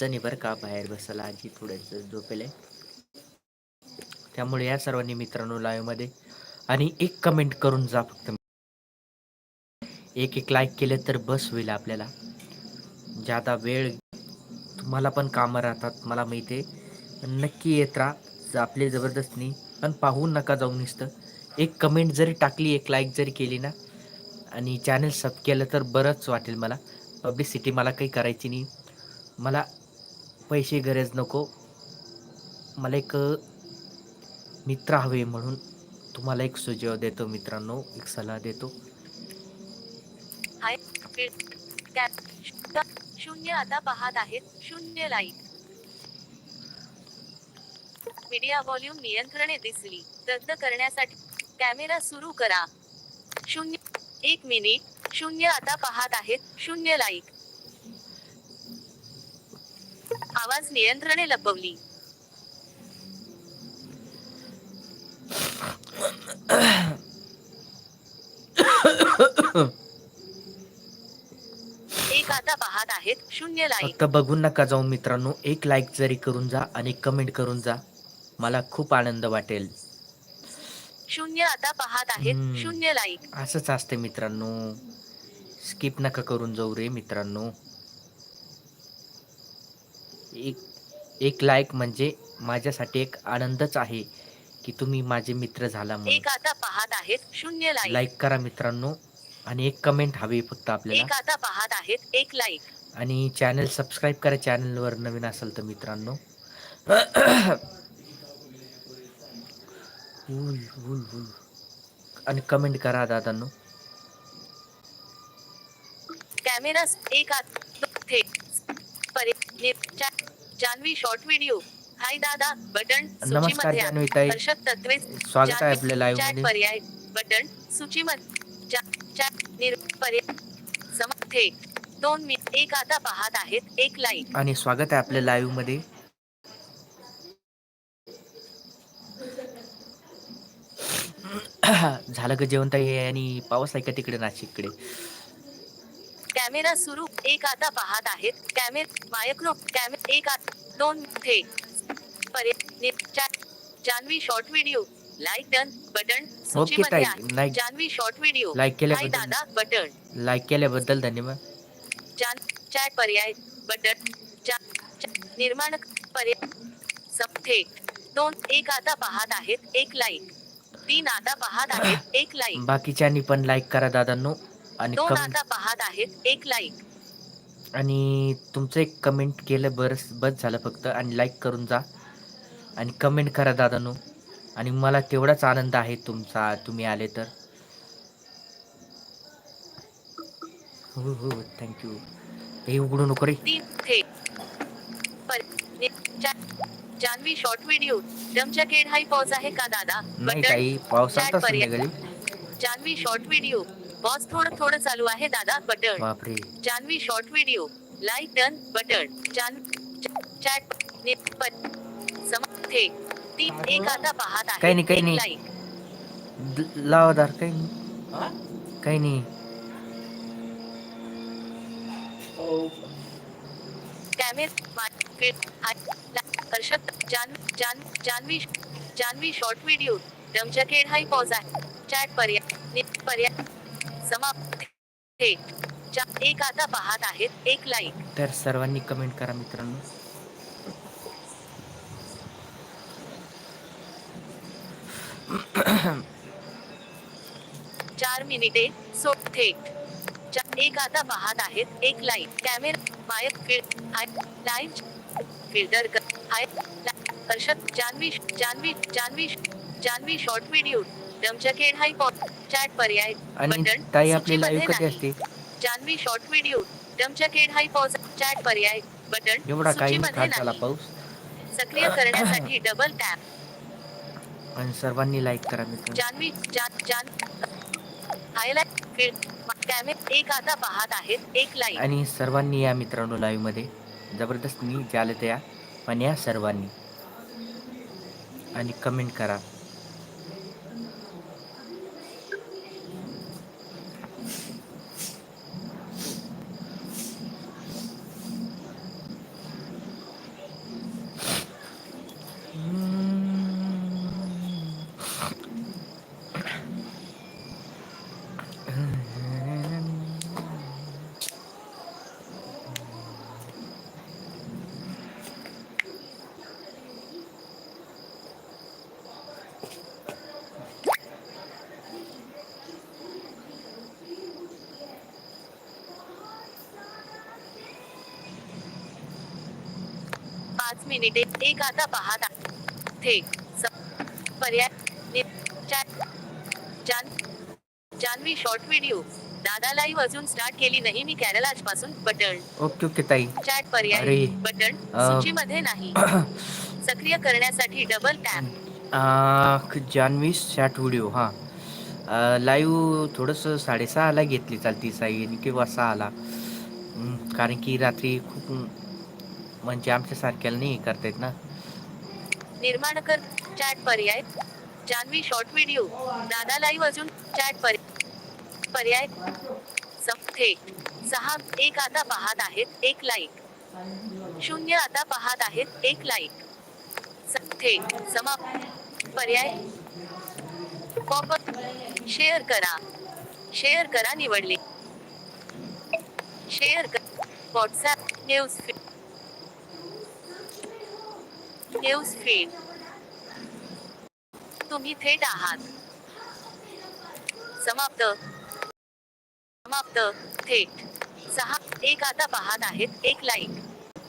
अडचणी बरं का बाहेर बसायला आजी थोडंसं झोपेल. आहे. त्यामुळे या सर्वांनी मित्रांनो लाईव्हमध्ये आणि एक कमेंट करून जा फक्त. एक एक लाईक केलं तर बस होईल आपल्याला. ज्यादा वेळ तुम्हाला पण कामं राहतात मला माहिती आहे. नक्की येत राहा आपले जबरदस्त नाही. पण पाहून नका जाऊ निसतं. एक कमेंट जरी टाकली एक लाईक जरी केली ना आणि चॅनल सब केलं तर बरंच वाटेल मला. पब्लिसिटी मला काही करायची नाही. मला पैसे गरज नको. मला एक मित्र हवे म्हणून तुम्हाला एक सुझाव देतो मित्रांनो. एक सल्ला देतो. हाय कॅप शून्य आता पाहत आहेत. शून्य लाईक मीडिया व्हॉल्यूम नियंत्रणे दिसली. रद्द करण्यासाठी कॅमेरा सुरू करा. शून्य एक मिनिट. शून्य आता पाहत आहेत. शून्य लाईक आवाज नियंत्रणे लपवली. एक आता पाहत आहेत शून्य लाईक फक्त बघून नका जाऊ मित्रांनो एक लाईक जरी करून जा आणि कमेंट करून जा मला खूप आनंद वाटेल. शून्य आता पाहत आहेत. शून्य लाईक असंच असते मित्रांनो. स्किप नका करून जाऊ रे मित्रांनो. एक एक लाईक म्हणजे माझ्यासाठी एक आनंदच आहे की तुम्ही माझे मित्र झाला म्हणून. एक आता पाहत आहेत शून्य लाईक लाईक करा मित्रांनो आणि एक कमेंट हवी फक्त आपल्याला. एक आता पाहत आहेत एक लाईक आणि चॅनल सबस्क्राईब करा चॅनलवर नवीन असेल तर मित्रांनो. उल, उल, उल. आणि कमेंट करा दादांनो. कॅमेरा एक आत थेट परे ने- जा- जान्हवी शॉर्ट व्हिडिओ हाय दादा. बटन नमस्कार जान्हवी ताई. हर्षद तत्वे. स्वागत आहे आपल्या लाईव्हमध्ये. पर्याय. बटन सूचीमध्ये. चा- चॅट निर पर्याय. दोन मी एक आता पाहत आहेत. एक लाईक आणि स्वागत आहे आपल्या लाईव्हमध्ये. झालं का जेवण ताई? आणि पाऊस आहे का तिकडे नाशिककडे? कॅमेरा सुरू. एक आता पाहत आहेत. कॅमेरा मायक्रो कॅमेरा एक आत दोन chat Janhavi short video like done button सूचीमध्ये ताई, like- Janhavi short video hi केल्याबद्दल दादा बटन लाईक केल्याबद्दल धन्यवाद. जान चॅट पर्याय बटन निर्माण पर्याय सब थेट दोन एक आता पाहत आहेत एक लाईक तीन आता पाहत आहेत एक लाईक बाकीच्यांनी पण लाईक करा दादांनो. आणि दोन आता पाहत आहेत एक लाईक आणि तुमचं एक कमेंट केलं बरं बस झालं फक्त. आणि लाईक करून जा. आणि कमेंट करा दादांनो. आणि मला तेवढाच आनंद आहे तुमचा. तुम्ही आले तर. हो हो थँक्यू हे उघडू नको रे. Janhavi short video hi pause आहे का दादा? नाही काही. पाऊस. संध्याकाळी जान्हवी शॉर्ट व्हिडिओ पॉज थोडं थोडं चालू आहे दादा button. Janhavi short video like done button. जान चॅट नि- पर सम थेट तीन एक आता पाहत आहे. काही नाही, काही नाही. लाईक लावादार काही नाही. काही नाही. कॅमेरा हर्षद जान जान जान्हवी जान्हवी शॉर्ट व्हिडिओ डमचकेड हाय पॉज आहे. चॅट पर्याय पर्याय समाप्त एक आता पाहत आहेत एक लाईक. तर सर्वांनी कमेंट करा मित्रांनो. चार मिनिटे सो थेट एक आता पाहत आहेत एक like. Camera my field live ला- हर्षद जान्हवी जान्हवी जान्हवी जान्हवी शॉर्ट व्हिडिओ डमचकेड हाय पॉज चॅट पर्याय आणि बटन ताई आपली सूचीमध्ये लाईव्ह कधी नाही. असते? जान्हवी शॉर्ट व्हिडिओ डमचकेड हाय पॉज चॅट पर्याय बटन एवढा काही सूचीमध्ये खात झाला नाही. पाऊस. सक्रिय करण्यासाठी डबल टॅप आणि सर्वांनी लाईक करा मित्रांनो. जान्हवी जान जान हायलाइट फील्ड एक आता पाहत आहेत एक लाईक आणि सर्वांनी या मित्रांनो लाईव्हमध्ये. जबरदस्त मी झालं त्या पण या सर्वांनी. आणि कमेंट करा. पाच मिनिटे एक आता पाहत. थेट पर्याय जान्हवी शॉर्ट व्हिडिओ दादा लाईव्ह अजून स्टार्ट केली नाही मी कॅरल आजपासून बटन ओके ओके ताई. चॅट पर्याय. बटन. सूचीमध्ये नाही. सक्रिय करण्यासाठी double tap Janhavi chat video हां. लाईव्ह थोडंसं साडेसहाला घेतली चालती साई किंवा सहाला. कारण की रात्री खूप म्हणजे आमच्यासारख्याला नाही करता येत ना. निर्माण कर चॅट पर्याय. जान्हवी शॉर्ट व्हिडिओ दादा लाईव्ह अजून चॅट पर्याय. पर्याय. सम थेट सहा एक आता पाहत आहेत एक लाईक शून्य आता पाहत आहेत एक लाईक स- थेट समाप्त. पर्याय. पॉप शेअर करा. शेअर करा निवडले. शेअर कर. WhatsApp news feed news feed. तुम्ही थेट आहात. समाप्त. समाप्त. थेट. सहा एक आता पाहत आहेत एक लाईक